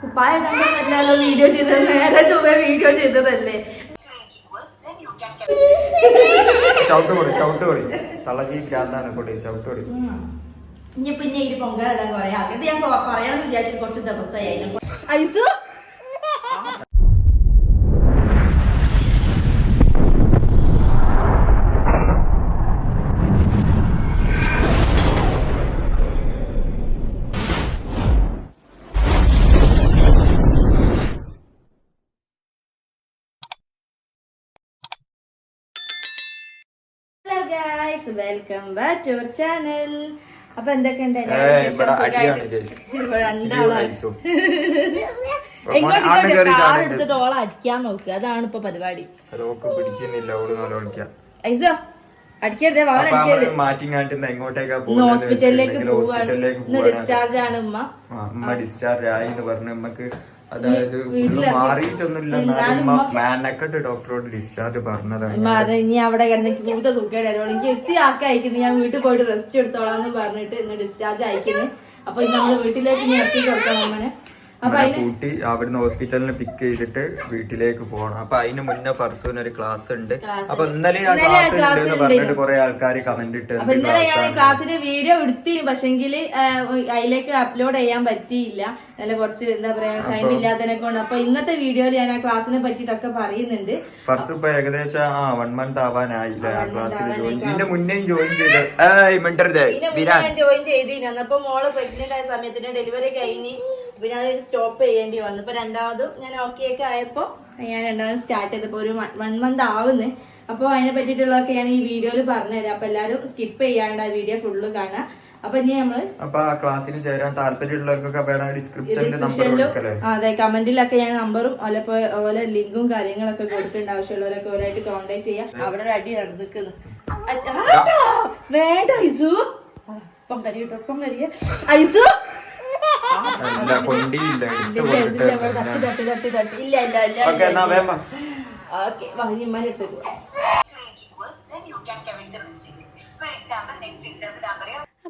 കുപ്പായ ഇടാൻ വീഡിയോ ചെയ്തത്. നേരെ ചൊവ്വ വീഡിയോ ചെയ്തതല്ലേ? ചവിട്ട് കൊടു ചവിട്ട് കൊടു തള്ളജി ഭ്രാന്താണ് കൊടു ചവിട്ട് കൊടു ഇനി പിന്നെ ഈ പൊങ്കാലിടാൻ കൊറേ അത് ഞാൻ കൊ- വിചാരിച്ചു കുറച്ച് ദിവസമായി ഐസു welcome back to our channel അപ്പൊ എന്തൊക്കെയുണ്ട്? എടുത്തിട്ട് ഓളെ അടിക്കാൻ നോക്കുക അതാണ് ഇപ്പൊ പരിപാടി. അടിക്കരുതേ ഹോസ്പിറ്റലിലേക്ക് പോവാണ്. ഡിസ്ചാർജ് ആണ് ഉമ്മ. ഉമ്മ ഡിസ്ചാർജ് ആയി എന്ന് പറഞ്ഞു ഉമ്മക്ക് അതായത് മാറിയിട്ടൊന്നുമില്ല. എന്നാലും മാനക്കെട്ട് ഡോക്ടറോട് ഡിസ്ചാർജ് പറഞ്ഞതാണ്. ഇനി അവിടെ കിടന്ന് കൂട്ട സുഖമായിട്ട് എനിക്ക് എത്തി ആക്കി അയക്കുന്നു. ഞാൻ വീട്ടിൽ പോയിട്ട് റെസ്റ്റ് എടുത്തോളാം എന്ന് പറഞ്ഞിട്ട് ഇന്ന് ഡിസ്ചാർജ് അയക്കുന്നു. അപ്പൊ നമ്മൾ നമ്മൾ വീട്ടിലേക്ക് ഇനി എത്തി കൊടുക്കാം അമ്മനെ. അതിന് കൂട്ടി അവിടുന്ന് ഹോസ്പിറ്റലിന് പിക്ക് ചെയ്തിട്ട് വീട്ടിലേക്ക് പോകണം. അപ്പൊ അതിന് മുന്നേ ഫർസൂന് ഒരു ക്ലാസ് ഉണ്ട്. അപ്പൊ ഇന്നലെ ആ ക്ലാസ് ഉണ്ട് എന്ന് പറഞ്ഞിട്ട് കുറെ ആൾക്കാർ കമന്റ് ഇട്ട് ഇന്നലെ ഞാൻ? ക്ലാസ്സിന്റെ വീഡിയോ എടുത്തി പക്ഷെങ്കിൽ അതിലേക്ക് അപ്ലോഡ് ചെയ്യാൻ പറ്റിയില്ല. നല്ല കുറച്ച് എന്താ പറയാ ടൈം ഇല്ലാത്തതിനെ കൊണ്ട്. അപ്പൊ ഇന്നത്തെ വീഡിയോയിൽ ഞാൻ ആ ക്ലാസ്സിനെ പറ്റിയിട്ടൊക്കെ പറയുന്നുണ്ട്. ഫർസ് ഇപ്പൊ ഏകദേശം ആ വൺ മന്ത് ആവാനായില്ല ആ ക്ലാസ്സിൽ ജോയിൻ ഇതിന്റെ മുന്നേയും ജോയിൻ ചെയ്ത്. മുന്നേ ജോയിൻ ചെയ്തിരുന്നു അപ്പൊ മോൾ പ്രഗ്നന്റ് ആയ സമയത്തിന് ഡെലിവറി കഴിഞ്ഞ് പിന്നെ അത് സ്റ്റോപ്പ് ചെയ്യേണ്ടി വന്നു. ഇപ്പൊ രണ്ടാമതും ഞാൻ ഓക്കെ ഒക്കെ ആയപ്പോ ഞാൻ രണ്ടാമത് സ്റ്റാർട്ട് ചെയ്തപ്പോ ഒരു വൺ മന്ത് ആവുന്നു. അപ്പൊ അതിനെ പറ്റിയിട്ടുള്ളതൊക്കെ ഞാൻ ഈ വീഡിയോയിൽ പറഞ്ഞുതരാം. അപ്പൊ എല്ലാവരും സ്കിപ്പ് ചെയ്യാണ്ട് ആ വീഡിയോ ഫുള്ള് കാണാം അപ്പൊ ഇനി നമ്മൾ അപ്പൊ ആ ക്ലാസ്സിന് ചേരാൻ താല്പര്യമുള്ളവർക്കൊക്കെ ഡിസ്ക്രിപ്ഷനിലും അതെ കമന്റിലൊക്കെ ഞാൻ നമ്പറും അതുപോലെ ലിങ്കും കാര്യങ്ങളൊക്കെ കൊടുത്തിട്ടുണ്ട്. ആവശ്യമുള്ളവരൊക്കെ ഓരോട്ട് കോണ്ടാക്ട് ചെയ്യാം. അവിടെ ഒരു അടി നടന്നിക്കുന്നു. വേണ്ട ഐസു. ഒപ്പം കരിയട്ടോ ഒപ്പം കരിയ ഐസു ഇല്ല കൊണ്ടിയില്ല ഇട്ട് കൊടുത്തിട്ട് ഇല്ല, ഇവിടെ തട്ടി, തട്ടി, തട്ടി,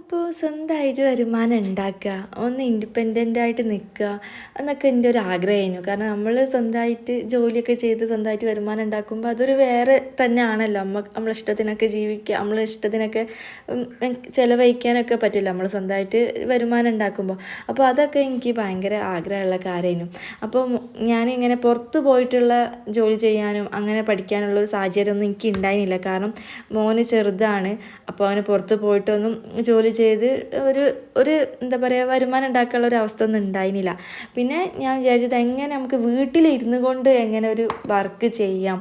അപ്പോൾ സ്വന്തമായിട്ട് വരുമാനം ഉണ്ടാക്കുക ഒന്ന് ഇൻഡിപെൻഡന്റ് ആയിട്ട് നിൽക്കുക എന്നൊക്കെ എന്റെ ഒരു ആഗ്രഹമായിരുന്നു. കാരണം നമ്മൾ സ്വന്തമായിട്ട് ജോലിയൊക്കെ ചെയ്ത് സ്വന്തമായിട്ട് വരുമാനം ഉണ്ടാക്കുമ്പോൾ അതൊരു വേറെ തന്നെയാണല്ലോ. നമ്മ നമ്മളെ ഇഷ്ടത്തിനൊക്കെ ജീവിക്കുക നമ്മളെ ഇഷ്ടത്തിനൊക്കെ ചിലവഴിക്കാനൊക്കെ പറ്റില്ല നമ്മൾ സ്വന്തമായിട്ട് വരുമാനം ഉണ്ടാക്കുമ്പോൾ. അപ്പോൾ അതൊക്കെ എനിക്ക് ഭയങ്കര ആഗ്രഹമുള്ള കാര്യമായിരുന്നു. അപ്പോൾ ഞാനിങ്ങനെ പുറത്ത് പോയിട്ടുള്ള ജോലി ചെയ്യാനും അങ്ങനെ പഠിക്കാനുള്ള ഒരു സാഹചര്യമൊന്നും എനിക്ക് ഉണ്ടായിരുന്നില്ല കാരണം മോന് ചെറുതാണ്. അപ്പോൾ അവന് പുറത്ത് പോയിട്ടൊന്നും ജോലി ചെയ്ത് ഒരു ഒരു എന്താ പറയുക വരുമാനം ഉണ്ടാക്കാനുള്ള ഒരു അവസ്ഥ ഒന്നും ഉണ്ടായിരുന്നില്ല. പിന്നെ ഞാൻ വിചാരിച്ചത് എങ്ങനെ നമുക്ക് വീട്ടിലിരുന്ന് കൊണ്ട് എങ്ങനെ ഒരു വർക്ക് ചെയ്യാം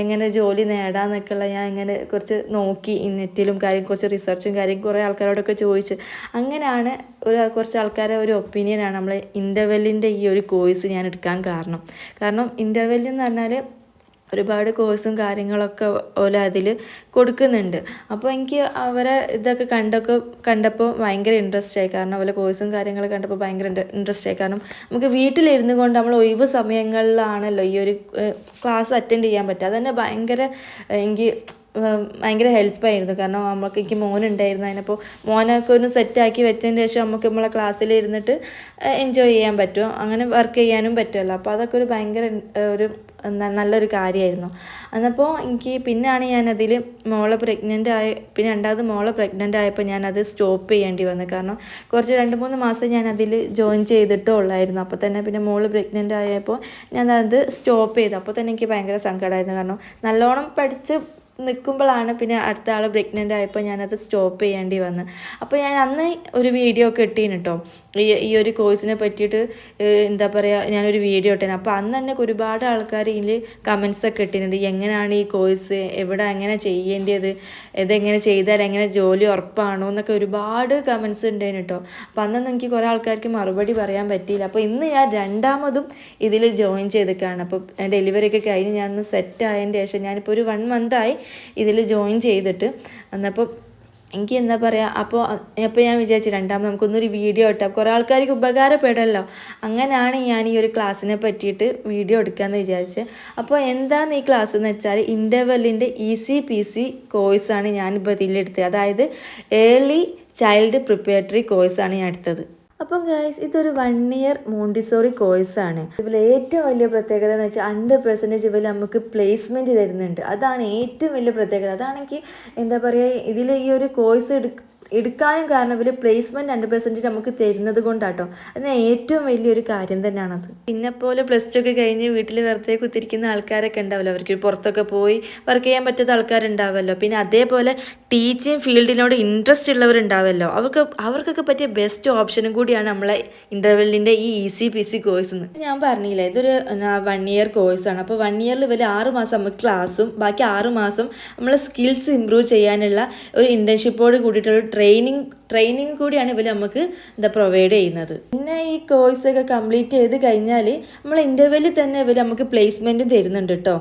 എങ്ങനെ ജോലി നേടാമെന്നൊക്കെയുള്ള ഞാൻ ഇങ്ങനെ കുറച്ച് നോക്കി നെറ്റിലും കാര്യം കുറച്ച് റിസർച്ചും കാര്യം കുറേ ആൾക്കാരോടൊക്കെ ചോദിച്ച്. അങ്ങനെയാണ് ഒരു കുറച്ച് ആൾക്കാരെ ഒരു ഒപ്പീനിയനാണ് നമ്മൾ ഇന്റർവെല്ലിന്റെ ഈ ഒരു കോഴ്സ് ഞാൻ എടുക്കാൻ കാരണം. കാരണം ഇന്റർവെല്ലെന്ന് പറഞ്ഞാൽ ഒരുപാട് കോഴ്സും കാര്യങ്ങളൊക്കെ ഓല അതിൽ കൊടുക്കുന്നുണ്ട്. അപ്പോൾ എനിക്ക് അവരെ ഇതൊക്കെ കണ്ടൊക്കെ കണ്ടപ്പോൾ ഭയങ്കര ഇൻട്രസ്റ്റ് ആയി. കാരണം അവരെ കോഴ്സും കാര്യങ്ങളൊക്കെ കണ്ടപ്പോൾ ഭയങ്കര ഇൻട്രസ്റ്റ് ആയി. കാരണം നമുക്ക് വീട്ടിലിരുന്ന് കൊണ്ട് നമ്മൾ ഒഴിവ് സമയങ്ങളിലാണല്ലോ ഈ ഒരു ക്ലാസ് അറ്റൻഡ് ചെയ്യാൻ പറ്റുക. അതന്നെ ഭയങ്കര എനിക്ക് ഭയങ്കര ഹെൽപ്പായിരുന്നു കാരണം നമ്മൾക്ക് എനിക്ക് മോനുണ്ടായിരുന്നു. അതിനപ്പോൾ മോനൊക്കെ ഒന്ന് സെറ്റാക്കി വെച്ചതിന് ശേഷം നമുക്ക് നമ്മളെ ക്ലാസ്സിൽ ഇരുന്നിട്ട് എൻജോയ് ചെയ്യാൻ പറ്റും. അങ്ങനെ വർക്ക് ചെയ്യാനും പറ്റുമല്ലോ അപ്പോൾ അതൊക്കെ ഒരു ഭയങ്കര ഒരു നല്ലൊരു കാര്യമായിരുന്നു എന്നപ്പോൾ എനിക്ക് പിന്നാണ് ഞാനതിൽ മോളെ പ്രഗ്നന്റ് ആയ പിന്നെ രണ്ടാമത് മോളെ പ്രഗ്നന്റ് ആയപ്പോൾ ഞാനത് സ്റ്റോപ്പ് ചെയ്യേണ്ടി വന്നു. കാരണം കുറച്ച് രണ്ട് മൂന്ന് മാസം ഞാൻ അതിൽ ജോയിൻ ചെയ്തിട്ടേ ഉള്ളായിരുന്നു. അപ്പോൾ തന്നെ പിന്നെ മോൾ പ്രഗ്നന്റ് ആയപ്പോൾ ഞാനത് സ്റ്റോപ്പ് ചെയ്തു. അപ്പോൾ തന്നെ എനിക്ക് ഭയങ്കര സങ്കടമായിരുന്നു കാരണം നല്ലോണം പഠിച്ച് നിൽക്കുമ്പോഴാണ് പിന്നെ അടുത്ത ആൾ പ്രഗ്നന്റ് ആയപ്പോൾ ഞാനത് സ്റ്റോപ്പ് ചെയ്യേണ്ടി വന്ന്. അപ്പോൾ ഞാൻ അന്ന് ഒരു വീഡിയോ ഒക്കെ ഇട്ടീന് കേട്ടോ ഈ ഈ ഒരു കോഴ്സിനെ പറ്റിയിട്ട് എന്താ പറയുക ഞാനൊരു വീഡിയോ ഇട്ടേന്. അപ്പോൾ അന്ന് തന്നെ ഒരുപാട് ആൾക്കാർ ഇതിൽ കമൻസ് ഒക്കെ ഇട്ടിട്ടുണ്ട് എങ്ങനെയാണ് ഈ കോഴ്സ് എവിടെ എങ്ങനെ ചെയ്യേണ്ടത് ഇതെങ്ങനെ ചെയ്താൽ എങ്ങനെ ജോലി ഉറപ്പാണോ? എന്നൊക്കെ ഒരുപാട് കമൻസ് ഉണ്ടായിന് കേട്ടോ അപ്പോൾ അന്നൊന്നും എനിക്ക് കുറേ ആൾക്കാർക്ക് മറുപടി പറയാൻ പറ്റിയില്ല. അപ്പോൾ ഇന്ന് ഞാൻ രണ്ടാമതും ഇതിൽ ജോയിൻ ചെയ്തിട്ടാണ് അപ്പോൾ ഡെലിവറി ഒക്കെ കഴിഞ്ഞ് ഞാനൊന്ന് സെറ്റ് ആയതിന്റെ ശേഷം ഞാനിപ്പോൾ ഒരു വൺ മന്തായി ഇതിൽ ജോയിൻ ചെയ്തിട്ട്. എന്നപ്പോൾ എനിക്ക് എന്താ പറയുക അപ്പോൾ അപ്പോൾ ഞാൻ വിചാരിച്ചു രണ്ടാമത് നമുക്കൊന്നൊരു വീഡിയോ ഇട്ടാം കുറേ ആൾക്കാർക്ക് ഉപകാരപ്പെടല്ലോ അങ്ങനെയാണ് ഞാൻ ഈ ഒരു ക്ലാസ്സിനെ പറ്റിയിട്ട് വീഡിയോ എടുക്കാമെന്ന് വിചാരിച്ചത് അപ്പോൾ എന്താണ് ഈ ക്ലാസ് എന്ന് വെച്ചാൽ ഇന്റർവെല്ലിന്റെ ഇ സി പി സി കോഴ്സാണ് ഞാനിപ്പോൾ ഇതിലെടുത്തത് അതായത് ഏർലി ചൈൽഡ് പ്രിപ്പയറ്ററി കോഴ്സാണ് ഞാൻ എടുത്തത്. അപ്പം ഗൈസ് ഇതൊരു വൺ ഇയർ മോണ്ടിസോറി കോഴ്സാണ് ഇതിൽ ഏറ്റവും വലിയ പ്രത്യേകത എന്ന് വെച്ചാൽ ഹൺഡ്രഡ് പെർസെന്റേജ് ഇവർ നമുക്ക് പ്ലേസ്മെന്റ് തരുന്നുണ്ട്. അതാണ് ഏറ്റവും വലിയ പ്രത്യേകത. അതാണെങ്കിൽ എന്താ പറയുക ഇതിൽ ഈ ഒരു കോഴ്സ് എടുക്ക എടുക്കാനും കാരണം ഇവർ പ്ലേസ്മെന്റ് ഹൺഡ്രഡ് പെർസെന്റേജ് നമുക്ക് തരുന്നത് കൊണ്ടാട്ടോ. അത് ഏറ്റവും വലിയൊരു കാര്യം തന്നെയാണത്. പിന്നെ പോലെ പ്ലസ് ടു ഒക്കെ കഴിഞ്ഞ് വീട്ടിൽ വെറുതെ കുത്തിരിക്കുന്ന ആൾക്കാരൊക്കെ ഉണ്ടാവല്ലോ. അവർക്ക് പുറത്തൊക്കെ പോയി വർക്ക് ചെയ്യാൻ പറ്റാത്ത ആൾക്കാരുണ്ടാവുമല്ലോ പിന്നെ അതേപോലെ ടീച്ചിങ് ഫീൽഡിനോട് ഇൻട്രസ്റ്റ് ഉള്ളവരുണ്ടാവുമല്ലോ അവർക്ക് അവർക്കൊക്കെ പറ്റിയ ബെസ്റ്റ് ഓപ്ഷനും കൂടിയാണ് നമ്മളെ ഇന്റർവെല്ലിന്റെ ഈ ഇ പി സി കോഴ്സ് എന്ന് ഞാൻ പറഞ്ഞില്ലേ ഇതൊരു വൺ ഇയർ കോഴ്സാണ് അപ്പോൾ വൺ ഇയറിൽ ഇവർ ആറ് മാസം നമുക്ക് ക്ലാസ്സും ബാക്കി ആറ് മാസം നമ്മളെ സ്കിൽസ് ഇമ്പ്രൂവ് ചെയ്യാനുള്ള ഒരു ഇന്റേൺഷിപ്പോട് കൂടിയിട്ടുള്ള ട്രെയിനിങ് ട്രെയിനിങ് കൂടിയാണ് ഇവർ നമുക്ക് എന്താ പ്രൊവൈഡ് ചെയ്യുന്നത്. പിന്നെ ഈ കോഴ്സ് ഒക്കെ കംപ്ലീറ്റ് ചെയ്ത് കഴിഞ്ഞാൽ നമ്മൾ ഇന്റർവ്യൂവിൽ തന്നെ ഇവർ നമുക്ക് പ്ലേസ്മെന്റും തരുന്നുണ്ട് കേട്ടോ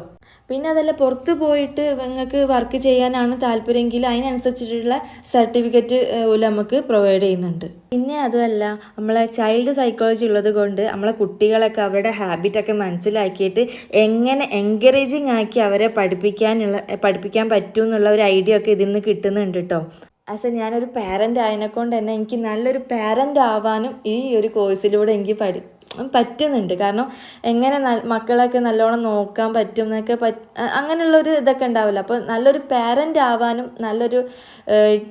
പിന്നെ അതല്ല പുറത്ത് പോയിട്ട് നിങ്ങൾക്ക് വർക്ക് ചെയ്യാനാണ് താല്പര്യമെങ്കിൽ അതിനനുസരിച്ചിട്ടുള്ള സർട്ടിഫിക്കറ്റ് പോലും നമുക്ക് പ്രൊവൈഡ് ചെയ്യുന്നുണ്ട്. പിന്നെ അതുമല്ല നമ്മളെ ചൈൽഡ് സൈക്കോളജി ഉള്ളത് കൊണ്ട് നമ്മളെ കുട്ടികളൊക്കെ അവരുടെ ഹാബിറ്റൊക്കെ മനസ്സിലാക്കിയിട്ട് എങ്ങനെ എൻകറേജിങ് ആക്കി അവരെ പഠിപ്പിക്കാനുള്ള പഠിപ്പിക്കാൻ പറ്റും എന്നുള്ള ഒരു ഐഡിയ ഒക്കെ ഇതിൽ നിന്ന് കിട്ടുന്നുണ്ട് കേട്ടോ ആസ് എ ഞാനൊരു പാരന്റ് ആയതിനെക്കൊണ്ട് തന്നെ എനിക്ക് നല്ലൊരു പാരന്റ് ആവാനും ഈ ഒരു കോഴ്സിലൂടെ എനിക്ക് പഠി പറ്റുന്നുണ്ട്. കാരണം എങ്ങനെ മക്കളൊക്കെ നല്ലോണം നോക്കാൻ പറ്റും എന്നൊക്കെ പ അങ്ങനെയുള്ളൊരു ഇതൊക്കെ ഉണ്ടാവില്ല അപ്പോൾ നല്ലൊരു പാരന്റ് ആവാനും നല്ലൊരു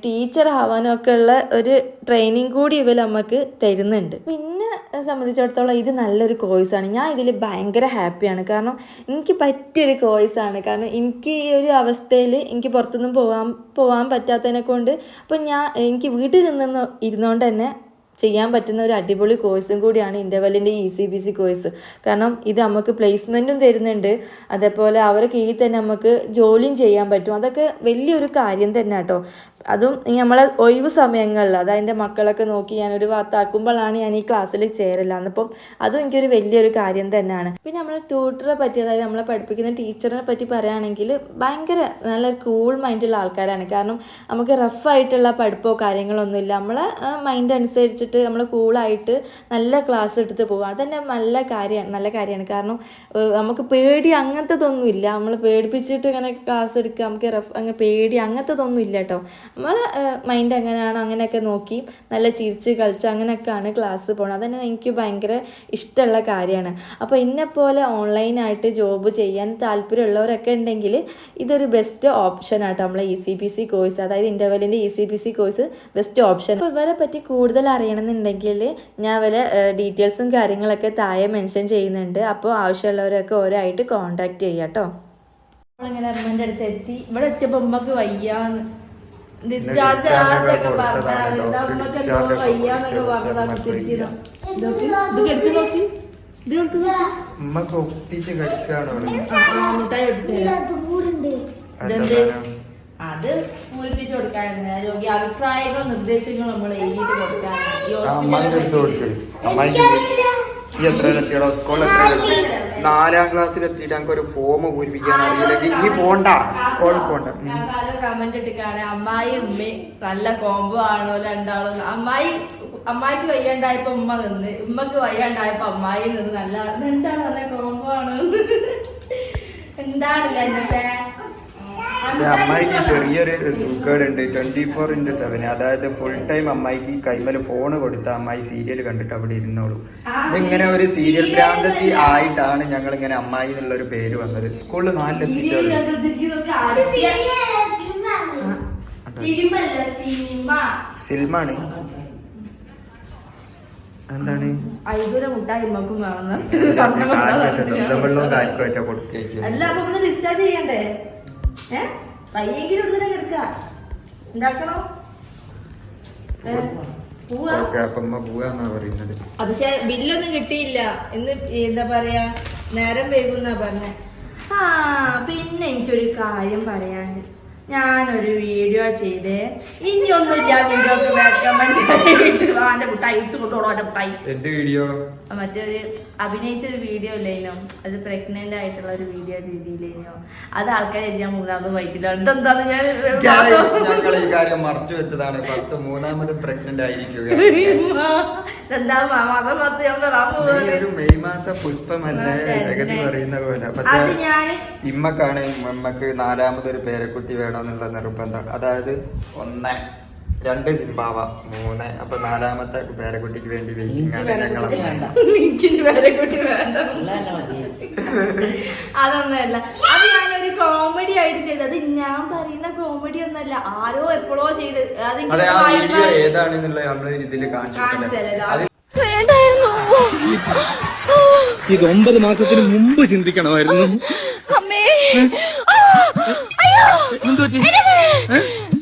ടീച്ചർ ആവാനും ഒക്കെ ഉള്ള ഒരു ട്രെയിനിങ് കൂടി ഇവർ നമുക്ക് തരുന്നുണ്ട്. പിന്നെ സംബന്ധിച്ചിടത്തോളം ഇത് നല്ലൊരു കോഴ്സാണ് ഞാൻ ഇതിൽ ഭയങ്കര ഹാപ്പിയാണ് കാരണം എനിക്ക് പറ്റിയൊരു കോഴ്സാണ് കാരണം എനിക്ക് ഈ ഒരു അവസ്ഥയിൽ എനിക്ക് പുറത്തൊന്നും പോകാൻ പോകാൻ പറ്റാത്തതിനെ കൊണ്ട് അപ്പോൾ ഞാൻ എനിക്ക് വീട്ടിൽ നിന്ന് ഇരുന്നുകൊണ്ട് തന്നെ ചെയ്യാൻ പറ്റുന്ന ഒരു അടിപൊളി കോഴ്സും കൂടിയാണ് ഇന്റർവെല്ലിന്റെ E C B C course കാരണം ഇത് നമുക്ക് പ്ലേസ്മെന്റും തരുന്നുണ്ട്. അതേപോലെ അവരെ കീഴിൽ തന്നെ നമുക്ക് ജോലിയും ചെയ്യാൻ പറ്റും. അതൊക്കെ വലിയൊരു കാര്യം തന്നെ കേട്ടോ അതും നമ്മളെ ഒഴിവ് സമയങ്ങളിൽ അതായത് മക്കളൊക്കെ നോക്കി ഞാൻ ഒരു ഭാഗത്താക്കുമ്പോഴാണ് ഞാൻ ഈ ക്ലാസ്സിൽ ചേരല്ല എന്നപ്പം അതും എനിക്കൊരു വലിയൊരു കാര്യം തന്നെയാണ്. പിന്നെ നമ്മൾ ട്യൂട്ടറെ പറ്റി അതായത് നമ്മളെ പഠിപ്പിക്കുന്ന ടീച്ചറിനെ പറ്റി പറയുകയാണെങ്കിൽ ഭയങ്കര നല്ല കൂൾ മൈൻഡുള്ള ആൾക്കാരാണ്. കാരണം നമുക്ക് റഫായിട്ടുള്ള പഠിപ്പോ കാര്യങ്ങളൊന്നുമില്ല നമ്മളെ മൈൻഡ് അനുസരിച്ചിട്ട് നമ്മൾ കൂളായിട്ട് നല്ല ക്ലാസ് എടുത്ത് പോകുക അതന്നെ നല്ല കാര്യമാണ് നല്ല കാര്യമാണ് കാരണം നമുക്ക് പേടി അങ്ങനത്തതൊന്നുമില്ല നമ്മൾ പേടിപ്പിച്ചിട്ട് ഇങ്ങനെ ക്ലാസ് എടുക്കുക നമുക്ക് റഫ് അങ്ങനെ പേടി അങ്ങനത്തതൊന്നും ഇല്ല കേട്ടോ നമ്മൾ മൈൻഡ് എങ്ങനെയാണോ അങ്ങനെയൊക്കെ നോക്കി നല്ല ചിരിച്ച് കളിച്ച് അങ്ങനെയൊക്കെയാണ് ക്ലാസ് പോകണം അതന്നെ എനിക്ക് ഭയങ്കര ഇഷ്ടമുള്ള കാര്യമാണ്. അപ്പോൾ എന്നെപ്പോലെ ഓൺലൈനായിട്ട് ജോബ് ചെയ്യാൻ താല്പര്യമുള്ളവരൊക്കെ ഉണ്ടെങ്കിൽ ഇതൊരു ബെസ്റ്റ് ആട്ടോ. നമ്മളെ E C P C course അതായത് ഇന്റർവെല്ലിന്റെ E C P C course best option അപ്പോൾ ഇവരെ പറ്റി കൂടുതൽ അറിയണമെന്നുണ്ടെങ്കിൽ ഞാൻ വരെ ഡീറ്റെയിൽസും കാര്യങ്ങളൊക്കെ താഴെ മെൻഷൻ ചെയ്യുന്നുണ്ട്. അപ്പോൾ ആവശ്യമുള്ളവരൊക്കെ ഓരോയിട്ട് കോൺടാക്ട് ചെയ്യാം കേട്ടോ നമ്മളിങ്ങനെ അമ്മേന്റെ അടുത്ത് എത്തി. ഇവിടെ എത്തിയപ്പോ ഉമ്മക്ക് വയ്യാന്ന്. ഡിസ്ചാർജ് വയ്യാന്നൊക്കെ ഇത് എടുത്ത് നോക്കി. ഇത് എടുത്ത് നോക്കി. ഉമ്മക്ക് ഒപ്പിച്ച് കടിക്കാണ് മുട്ടായി? അത് പൂരിപ്പിച്ച് കൊടുക്കാനാണ് രോഗി അഭിപ്രായങ്ങളും നിർദ്ദേശങ്ങളും നമ്മൾ എഴുതിയിട്ട് കൊടുക്കാനാണ് ഈ ആ അമ്മായിന്റെ അടുത്ത് കൊടുക്ക്. ഹോസ്പിറ്റലിൽ എത്ര എത്തിയടോ എത്ര നാലാം ക്ലാസ്സിൽ എത്തിയിട്ട് ഞങ്ങൾക്ക് ഒരു ഫോം പൂരിപ്പിക്കാൻ അറിയില്ലെങ്കിൽ ഇനി പോണ്ട. സ്കൂളിൽ പോണ്ട. കമന്റ് ഇട്ടിക്കാണ്. അമ്മായി ഉമ്മി നല്ല കോംബോ ആണോ രണ്ടാളും അമ്മായി അമ്മായിക്ക് വയ്യാണ്ടായപ്പോ ഉമ്മ നിന്ന്. ഉമ്മക്ക് വയ്യാണ്ടായപ്പോ അമ്മായി നിന്ന്. നല്ല എന്താണ് നല്ല കോംബോ ആണോ എന്താണല്ലേ ഇന്നത്തെ പക്ഷെ അമ്മായിക്ക് ചെറിയൊരു സുഖേടുണ്ട്. ട്വന്റി ഫോർ ഇന്റു സെവൻ അതായത് ഫുൾ ടൈം അമ്മായിക്ക് കൈമൽ ഫോൺ കൊടുത്ത അമ്മായി സീരിയൽ കണ്ടിട്ട് അവിടെ ഇരുന്നോളൂ. ഇതിങ്ങനെ ഒരു സീരിയൽ ഭ്രാന്തത്തി ആയിട്ടാണ് ഞങ്ങൾ ഇങ്ങനെ അമ്മായി എന്നുള്ള ഒരു പേര് വന്നത്. സ്കൂളിൽ നാലിലെത്തിയിട്ടുള്ളൂ സിൽമാണ്. എന്താണ്? വെള്ളവും കാൽക്കുമായിട്ടാ കൊടുക്കുക അല്ല അപ്പൊ ഒന്ന് ഡിസ്ചാർജ് ചെയ്യണ്ടേ? ഏ? കിടക്ക ഉണ്ടാക്കണോ പക്ഷെ ബില്ലൊന്നും കിട്ടിയില്ല. ഇന്ന് എന്താ പറയാ? നേരം വൈകുന്നാ പറഞ്ഞ. ആ പിന്നെ എനിക്കൊരു കാര്യം പറയാനുണ്ട്. ഞാനൊരു വീഡിയോ ചെയ്ത്. ഇനിയൊന്നുമില്ല വീഡിയോ അവന്റെ മുട്ടായി ഇട്ട് കൊണ്ടുപോകണോ അവന്റെ മുട്ടായി എന്ത് വീഡിയോ? മറ്റൊരു അഭിനയിച്ച ഒരു വീഡിയോ ഇല്ലേനോ? അത് പ്രഗ്നന്റ് ആയിട്ടുള്ള ഒരു വീഡിയോ രീതിയിലേനോ അത് ആൾക്കാരെ ഞാൻ മൂന്നാമത് ഞാൻ ഞങ്ങൾ ഈ കാര്യം മറച്ചു വെച്ചതാണ്. കുറച്ച് മൂന്നാമത് പ്രഗ്നന്റ് ആയിരിക്കുക. മാസം ഞാൻ മെയ് പുഷ്പമല്ലേ? ജഗതി പറയുന്ന പോലെ. പക്ഷെ ഇമ്മക്കാണ് ഇമ്മക്ക് നാലാമതൊരു പേരക്കുട്ടി വേണമെന്നുള്ള നിർബന്ധം. അതായത് ഒന്ന് രണ്ട് സിംബാവ മൂന്ന് അപ്പൊ നാലാമത്തെ പേരക്കുട്ടിക്ക് വേണ്ടി വെയിറ്റിംഗ് ആണ് ഞങ്ങൾ അതൊന്നുമല്ല അത് ഞാനൊരു കോമഡി ആയിട്ട് ചെയ്തത്. അത് ഞാൻ പറയുന്ന കോമഡി ഒന്നല്ല. ആരോ എപ്പോഴോ ചെയ്ത് അത് അതെ ആ വീഡിയോ ഏതാണെന്നുള്ളത് നമ്മൾ ഇതിൽ കാണിച്ചു ഇത്. ഒമ്പത് മാസത്തിന് മുമ്പ് ചിന്തിക്കണമായിരുന്നു. അമ്മേ.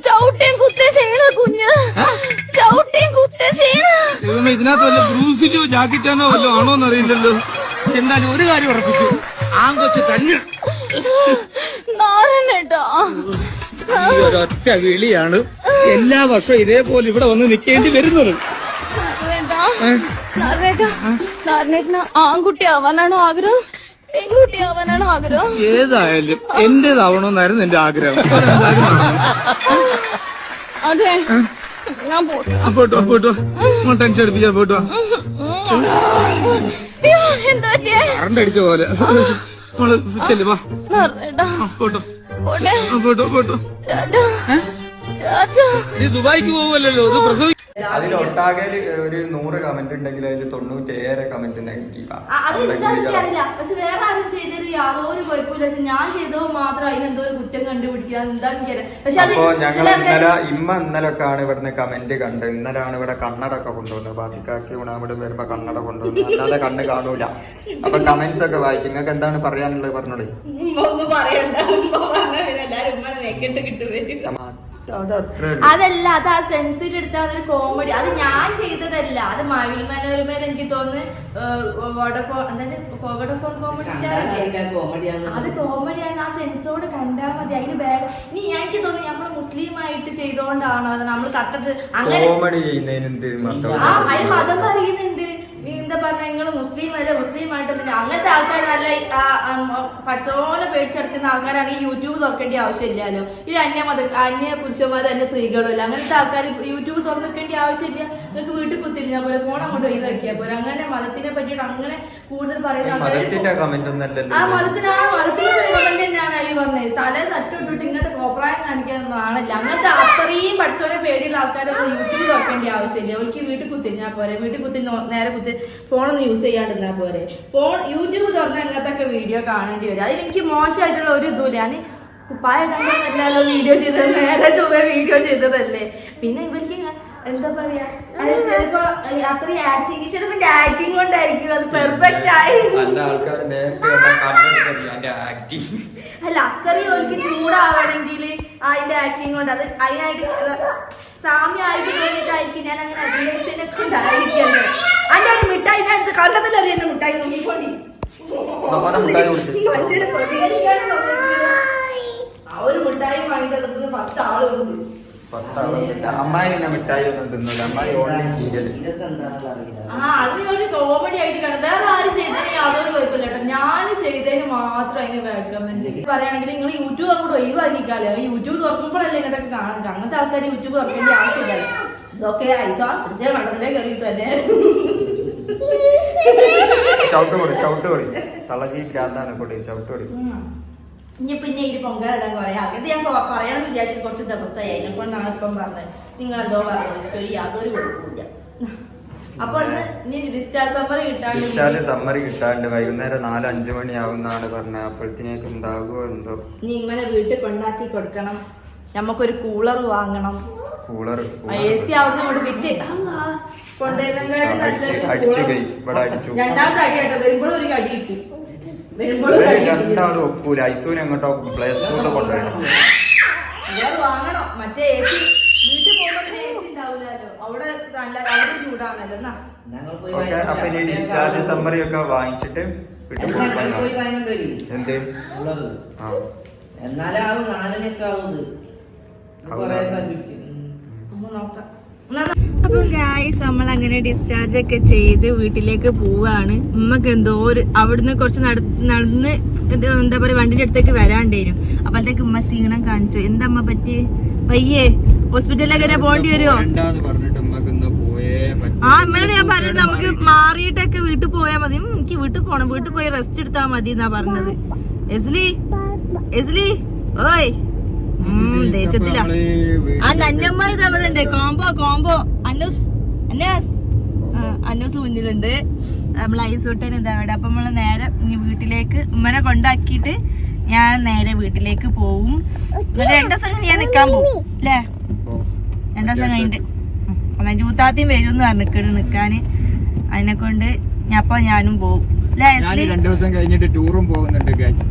ചവിട്ടേം കുത്തേ ചെയ്യണ കുഞ്ഞ്. ചവിട്ടേം കുത്തേ ചെയ്യണ. ദൈവമേ ഇതിനകത്ത് വല്ല ബ്രൂസിലോ ജാക്കിച്ചാനോ വല്ലോ ആണോന്ന് അറിയില്ലല്ലോ എന്തായാലും ഒരു കാര്യം ഉറപ്പിച്ചു ആങ്കൊച്ച് തന്നെ. ഒരൊറ്റ വിളിയാണ് എല്ലാ വർഷവും ഇതേപോലെ ഇവിടെ വന്ന് നിൽക്കേണ്ടി വരുന്നത്. ആൺകുട്ടി ആവാനാണോ ആഗ്രഹം? ആഗ്രഹം. ഏതായാലും എന്റേതാവണമെന്നായിരുന്നു എന്റെ ആഗ്രഹം. അതെ. ഞാൻ പോട്ടെ പോട്ടോ. പോട്ടോ ടെൻഷൻ അടിപ്പിച്ചാ പോട്ടോ. അയ്യോ എന്താ പറ്റിയേ? കറണ്ട് അടിച്ച പോലെ. മോൾ ചെല്ലു വാ. നാരനേട്ടാ ആ, പോട്ടോ. പോട്ടെ. നീ ദുബായിക്ക് പോവല്ലോ ഇത് പ്രസവി അതിലൊട്ടാകെ ഒരു നൂറ് കമന്റ് ഉണ്ടെങ്കിൽ അതിൽ തൊണ്ണൂറ്റേറെ കമന്റ് നെഗറ്റീവാ ആ, അത് പക്ഷെ വേറെ ആരും ചെയ്തത് യാതൊരു കുഴപ്പമില്ല പക്ഷെ ഞാൻ ചെയ്തത് മാത്രം അതിന് എന്തോ ഒരു കുറ്റം കണ്ടുപിടിക്കുക എന്താ പക്ഷെ അപ്പോ ഞങ്ങൾ ഇന്നലെ ഇമ്മ ഇന്നലെ ഒക്കെ ആണ് ഇവിടുന്ന് കമന്റ് കണ്ട്. ഇന്നലാണ് ഇവിടെ കണ്ണടൊക്കെ കൊണ്ടുവന്നത്. ബാസിക്കാക്കി ഉണാമിടും വരുമ്പോ കണ്ണട കൊണ്ടുവന്നു. അല്ലാതെ കണ്ണ് കാണൂല. അപ്പൊ കമന്റ്സ് ഒക്കെ വായിച്ചു. നിങ്ങൾക്ക് എന്താണ് പറയാനുള്ളത്? പറഞ്ഞോളി. ഒന്നും പറയണ്ട. എല്ലാരും കിട്ടും അതല്ല അത് ആ സെൻസിൽ എടുത്ത അതൊരു കോമഡി അത് ഞാൻ ചെയ്തതല്ല. അത് മഴവിൽ മനോരമയിൽ എനിക്ക് തോന്നുന്നു വോഡഫോൺ കോമഡി സ്റ്റാർ അത് കോമഡിയാണ് ആ സെൻസോട് കണ്ടാൽ മതി. അതിന് ബാഡ് ഇനി എനിക്ക് തോന്നി നമ്മൾ മുസ്ലിം ആയിട്ട് ചെയ്തോണ്ടാണോ? അത് നമ്മൾ തട്ടത്ത് അങ്ങനെ ആ മതം പറയുന്നുണ്ട്. നീ എന്താ പറഞ്ഞ? നിങ്ങൾ മുസ്ലിം അല്ല? മുസ്ലിം ആയിട്ട് പിന്നെ അങ്ങനത്തെ ആൾക്കാർ നല്ല പച്ചോനെ പേടിച്ചെടുക്കുന്ന ആൾക്കാരാണ് ഈ യൂട്യൂബ് തുറക്കേണ്ട ആവശ്യമില്ലല്ലോ. ഈ അന്യ മത അന്യ പുരുഷന്മാർ അന്യ സ്ത്രീകളും അല്ല അങ്ങനത്തെ ആൾക്കാർ യൂട്യൂബ് തുറന്നിക്കേണ്ട ആവശ്യമില്ല. നിങ്ങൾക്ക് വീട്ടിൽ കുത്തിരിഞ്ഞാൽ പോലെ ഫോൺ അങ്ങോട്ട് ഒഴിവാക്കിയാൽ പോലെ അങ്ങനെ മതത്തിനെ പറ്റിയിട്ട് അങ്ങനെ കൂടുതൽ പറയുന്ന കമന്റ് ആ മതത്തിന് ആ മതത്തിന് ഗവൺമെന്റ് തന്നെയാണ് ഈ പറഞ്ഞത്. തല തട്ടിട്ടിട്ട് ഇങ്ങനത്തെ കോപ്രായം കാണിക്കാനൊന്നും ആണല്ല അങ്ങനത്തെ അത്രയും പഠിച്ചോടെ പേടിയുള്ള ആൾക്കാരൊന്നും യൂട്യൂബ് നോക്കേണ്ട ആവശ്യമില്ല. അവർക്ക് വീട്ടിൽ കുത്തിരിഞ്ഞാൽ പോരെ. വീട്ടിൽ കുത്തി നേരെ കുത്തി ഫോണൊന്നും യൂസ് ചെയ്യാണ്ടിരുന്നാൽ പോരെ. ഫോൺ യൂട്യൂബ് തുറന്ന് അങ്ങനത്തെ ഒക്കെ വീഡിയോ കാണേണ്ടി വരും. അതിലെനിക്ക് മോശമായിട്ടുള്ള ഒരു ഇതുമില്ല ഞാൻ കുപ്പായിടാണ്ടല്ലോ വീഡിയോ ചെയ്തത്? നേരെ ചുമ വീഡിയോ ചെയ്തതല്ലേ? പിന്നെ ഇവർക്ക് എന്താ പറയാ? അത് ചിലപ്പോ അത്രയും ആക്ടിങ് ചിലപ്പോ ആക്ടിങ് കൊണ്ടായിരിക്കും. അത് പെർഫെക്റ്റ് ആയി. അല്ല അത്രയും ചൂടാ കൊണ്ട് അത് അതിനായിട്ട് സാമ്യമായിട്ട് വേണ്ടിയിട്ടായിരിക്കും ഞാൻ അങ്ങനെ അഭിനയിച്ചതിനൊക്കെ ഉണ്ടായിരിക്കല്ലോ അതിന്റെ ഒരു മിഠായി ഞാൻ കണ്ടതിൽ അറിയുന്ന മിഠായി നോക്കിക്കോണ്ടി. മനുഷ്യനെ പ്രതികരിക്കാനും. ആ ഒരു മിഠായി വാങ്ങി തന്നിട്ട് പത്ത് ആളുണ്ട് പത്താളൊന്നുമില്ല. അമ്മായി പിന്നെ മിഠായി ഒന്നും തിന്നില്ല അമ്മായി ഓൺലി സീരിയൽ ആ അത് ഒരു കോമഡി ആയിട്ട് കാണും. വേറെ ആരും ചെയ്തതിന് യാതൊരു കുഴപ്പമില്ല കേട്ടോ. ഞാൻ ചെയ്തതിന് മാത്രം അതിന് ബാഡ് കമന്റ് പറയുകയാണെങ്കിൽ നിങ്ങൾ യൂട്യൂബ് അങ്ങോട്ട് യൂട്യൂബ് തുറക്കുമ്പോഴല്ലേ ഇങ്ങനത്തെ കാണുന്നത് അങ്ങനത്തെ ആൾക്കാർ യൂട്യൂബ് തുറക്കേണ്ട ആവശ്യമില്ല. ഇതൊക്കെ അയച്ചോ കയറിയിട്ട് തന്നെ തളജി ഭ്രാന്താണ് കൊടു ചവിട്ട് കൊടു ഇനി പിന്നെ ഇത് പൊങ്കാലിടാൻ കുറെ അത് ഞാൻ പറയണമെന്ന് വിചാരിച്ചിട്ട് കുറച്ച് ദിവസമായി. അതിനെ കൊണ്ടാണ് ഇപ്പം പറഞ്ഞത് നിങ്ങൾ എന്തോ പറഞ്ഞത് ഒരു യാതൊരു കുഴപ്പമില്ല അപ്പൊ ഡിസ്ചാർജ് സമ്മറി കിട്ടാണ്ട് വൈകുന്നേരം നാല് അഞ്ചു മണിയാവുന്നാണ് പറഞ്ഞത്. അപ്പോഴത്തേക്ക് എന്താകുമോ എന്തോ. നീ ഇങ്ങനെ വീട്ടിൽ കൊണ്ടാക്കി കൊടുക്കണം. നമുക്കൊരു കൂളർ വാങ്ങണം. കൂളർ എ സി ആവുന്ന കൊണ്ട് വിറ്റ്. രണ്ടാമത്തെ അടി കേട്ടോ. വരുമ്പോഴും ഒരു കടി കിട്ടി. രണ്ടാളും ഒക്കൂല. ഐസൂന് എങ്ങോട്ടോ പ്ലേ സ്കൂളിൽ കൊണ്ടുവരണം. വാങ്ങണം. മറ്റേ വീട്ടിൽ ഓക്കെ അപ്പൊ ഇനി ഡിസ്ചാർജ് സമ്മറി ഒക്കെ വാങ്ങിച്ചിട്ട് വീട്ടിൽ എന്ത്? ആ. ആവും നാലിനൊക്കെ ആവുന്നത്. നോക്കാം. അപ്പം ഗായ്സ് നമ്മൾ അങ്ങനെ ഡിസ്ചാർജ് ഒക്കെ ചെയ്ത് വീട്ടിലേക്ക് പോവാണ്. ഉമ്മക്ക് എന്തോ ഒരു അവിടുന്ന് കുറച്ച് നട- നടന്ന് എന്താ പറയാ വണ്ടിന്റെ അടുത്തേക്ക് വരാണ്ടേനും. അപ്പോഴത്തേക്ക് ഉമ്മ ക്ഷീണം കാണിച്ചു. എന്താ അമ്മ പറ്റി പയ്യേ ഹോസ്പിറ്റലിലേക്ക് തന്നെ പോകേണ്ടി വരുമോ. ആ അമ്മയോട് ഞാൻ പറഞ്ഞത് നമുക്ക് മാറിയിട്ടൊക്കെ വീട്ടിൽ പോയാൽ മതി. എനിക്ക് വീട്ടിൽ പോണം. വീട്ടിൽ പോയി റെസ്റ്റ് എടുത്താൽ മതി എന്നാ പറഞ്ഞത്. എസ്ലി എസ്ലി ഓയ്. ദേശത്തിലാ. ആ നന്നമ്മ ഇത് അവിടെ ഉണ്ട് കോംബോ കോംബോ. അന്നൂസ് അന്നൂസ് ആ, അന്നൂസ് മുന്നിലുണ്ട്. നമ്മൾ ഐസൂട്ടൻ ഇതാ അവിടെ അപ്പൊ നമ്മൾ നേരെ ഇനി വീട്ടിലേക്ക് ഉമ്മനെ കൊണ്ടാക്കിട്ട് ഞാൻ നേരെ വീട്ടിലേക്ക് പോവും. രണ്ടു ദിവസം ഞാൻ നിക്കാൻ പോവും. അല്ലേ രണ്ടു ദിവസം കഴിഞ്ഞിട്ട്. എന്നാ ജൂത്താത്തിയും വരും എന്ന് പറഞ്ഞിട്ട് നിക്കാന്. അതിനെ കൊണ്ട് ഞാൻ അപ്പൊ ഞാനും പോവും. അല്ലേ രണ്ടു ദിവസം കഴിഞ്ഞിട്ട് ടൂറും പോകുന്നുണ്ട് ഗൈസ്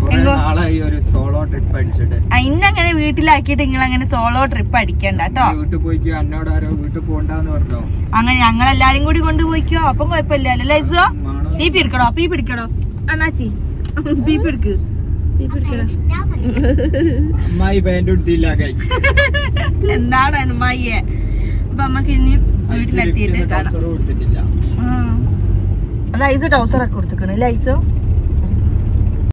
കുറെ എങ്ങോ? നാളായി ഒരു സോളോ ട്രിപ്പ് അടിച്ചിട്ട്. ഇന്നങ്ങനെ വീട്ടിലാക്കിയിട്ട് നിങ്ങൾ അങ്ങനെ സോളോ ട്രിപ്പ് അടിക്കണ്ട കേട്ടോ വീട്ടിൽ പോയിക്കോ എന്നോട് ആരോ വീട്ടിൽ പോകണ്ടെന്ന് പറഞ്ഞോ? അങ്ങനെ ഞങ്ങൾ എല്ലാരും കൂടി കൊണ്ടുപോയിക്കോ അപ്പം കുഴപ്പമില്ലല്ലോ ലൈസോ? P പിടിക്കടോ P പിടിക്കടോ. അണ്ണാച്ചി പീ പിടിക്ക്. അമ്മായി പാന്റ് എടുത്തില്ല എന്താണ് അമ്മായിയെ? അപ്പൊ നമ്മക്ക് ഇനി വീട്ടിലെത്തിയിട്ട് കാണാം. ഐസ് ടൗസറൊക്കെ കൊടുത്തിക്കണ് ലൈസോ